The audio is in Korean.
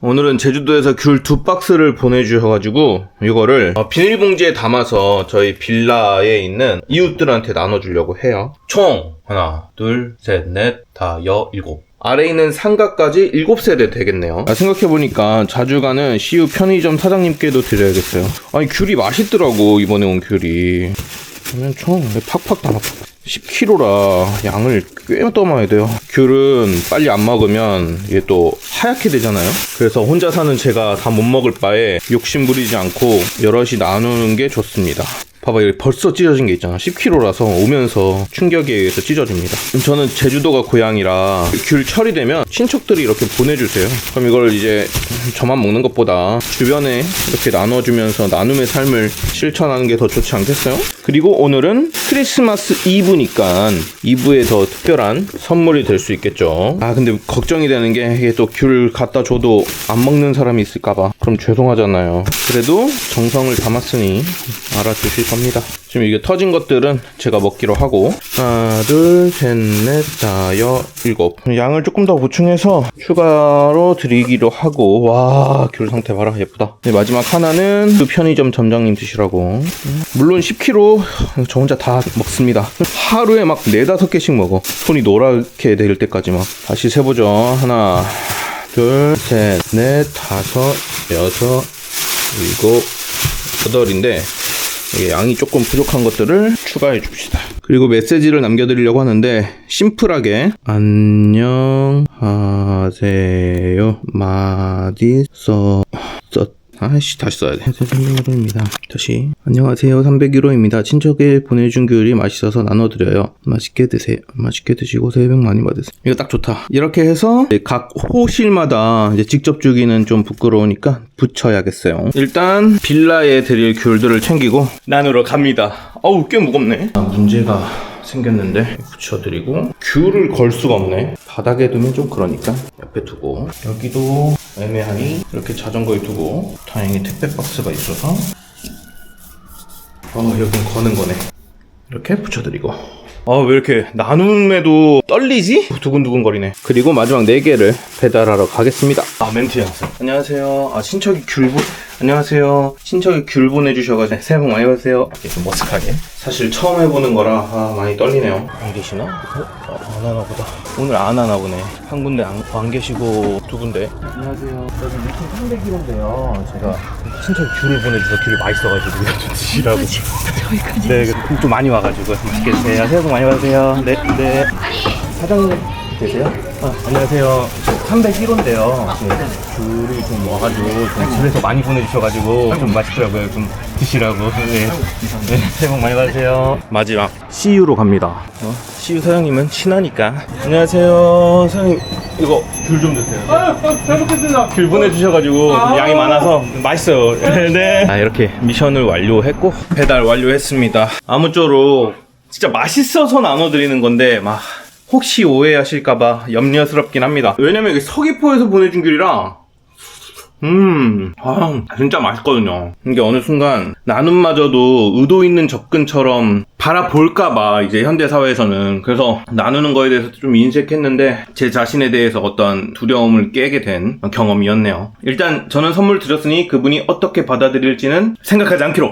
오늘은 제주도에서 귤 두 박스를 보내주셔가지고 이거를 어, 비닐봉지에 담아서 저희 빌라에 있는 이웃들한테 나눠주려고 해요. 총 하나, 둘, 셋, 넷, 다, 여, 일곱. 아래 있는 상가까지 일곱 세대 되겠네요. 아, 생각해보니까 자주 가는 CU 편의점 사장님께도 드려야겠어요. 아니 귤이 맛있더라고 이번에 온 귤이. 그러면 총 팍팍 담아. 10kg라 양을 꽤 떠마야 돼요. 귤은 빨리 안 먹으면 이게 또 하얗게 되잖아요. 그래서 혼자 사는 제가 다 못 먹을 바에 욕심 부리지 않고 여럿이 나누는 게 좋습니다. 봐봐, 여기 벌써 찢어진 게 있잖아. 10kg라서 오면서 충격에 의해서 찢어집니다. 저는 제주도가 고향이라 귤 철이 되면 친척들이 이렇게 보내주세요. 그럼 이걸 이제 저만 먹는 것보다 주변에 이렇게 나눠주면서 나눔의 삶을 실천하는 게 더 좋지 않겠어요? 그리고 오늘은 크리스마스 이브니까 이브에 더 특별한 선물이 될 수 있겠죠. 아 근데 걱정이 되는 게 이게 또 귤 갖다 줘도 안 먹는 사람이 있을까봐 그럼 죄송하잖아요. 그래도 정성을 담았으니 알아주실 겁니다. 지금 이게 터진 것들은 제가 먹기로 하고 하나 둘 셋 넷 다여 일곱 양을 조금 더 보충해서 추가로 드리기로 하고 와 귤 상태 봐라 예쁘다. 네, 마지막 하나는 그 편의점 점장님 드시라고 물론 10kg 저 혼자 다 먹습니다. 하루에 막 네다섯 개씩 먹어. 손이 노랗게 될 때까지 막. 다시 세보죠. 하나, 둘, 셋, 넷, 다섯, 여섯, 일곱, 여덟인데 양이 조금 부족한 것들을 추가해 줍시다. 그리고 메시지를 남겨드리려고 하는데 심플하게 안녕하세요 마디서 썼 아씨 다시 써야 돼. 301호입니다. 다시 안녕하세요 301호입니다. 친척에 보내준 귤이 맛있어서 나눠드려요. 맛있게 드세요. 맛있게 드시고 새해 복 많이 받으세요. 이거 딱 좋다. 이렇게 해서 각 호실마다 이제 직접 주기는 좀 부끄러우니까 붙여야겠어요. 일단 빌라에 드릴 귤들을 챙기고 나누러 갑니다. 어우 꽤 무겁네. 아, 문제가 생겼는데 붙여드리고 귤을 걸 수가 없네. 바닥에 두면 좀 그러니까 옆에 두고 여기도 애매하니 이렇게 자전거에 두고 다행히 택배 박스가 있어서 어 여긴 거는 거네. 이렇게 붙여드리고. 아왜 이렇게 나눔에도 떨리지? 두근두근 거리네. 그리고 마지막 4개를 배달하러 가겠습니다. 아 멘트 연습 안녕하세요. 아 친척이 귤 보... 안녕하세요. 친척이 귤 보내주셔가지고 새해 복 많이 받으세요. 이렇게 좀 머쓱하게. 사실 처음 해보는 거라 아, 많이 떨리네요. 안 계시나? 어? 어, 안 하나 보다. 오늘 안 하나 보네. 한 군데 안, 안 계시고 두 군데. 안녕하세요. 저는 미팅 300kg인데요. 제가 친척이 귤을 보내주셔서 귤이 맛있어가지고 이거 좀 드시라고. 저희까지 네, 그좀 많이 와가지고 맛있게 드세요. 새해 복 많이 받으세요. 네, 네. 사장님 계세요? 아, 안녕하세요. 301호인데요. 귤이 좀 와가지고 좀 집에서 많이 보내주셔가지고 좀 맛있더라고요. 좀 드시라고. 네. 네, 새해 복 많이 받으세요. 마지막 CU로 갑니다. 어, CU 사장님은 친하니까. 안녕하세요, 사장님. 이거 귤 좀 드세요. 잘 먹겠습니다. 귤 보내주셔가지고 양이 많아서 맛있어요. 네. 아, 이렇게 미션을 완료했고 배달 완료했습니다. 아무쪼록 진짜 맛있어서 나눠드리는 건데 막 혹시 오해하실까봐 염려스럽긴 합니다. 왜냐면 이게 서귀포에서 보내준 귤이라 음, 아, 진짜 맛있거든요. 이게 어느 순간 나눔마저도 의도 있는 접근처럼 바라볼까봐 이제 현대사회에서는 그래서 나누는 거에 대해서 좀 인색했는데 제 자신에 대해서 어떤 두려움을 깨게 된 경험이었네요. 일단 저는 선물 드렸으니 그분이 어떻게 받아들일지는 생각하지 않기로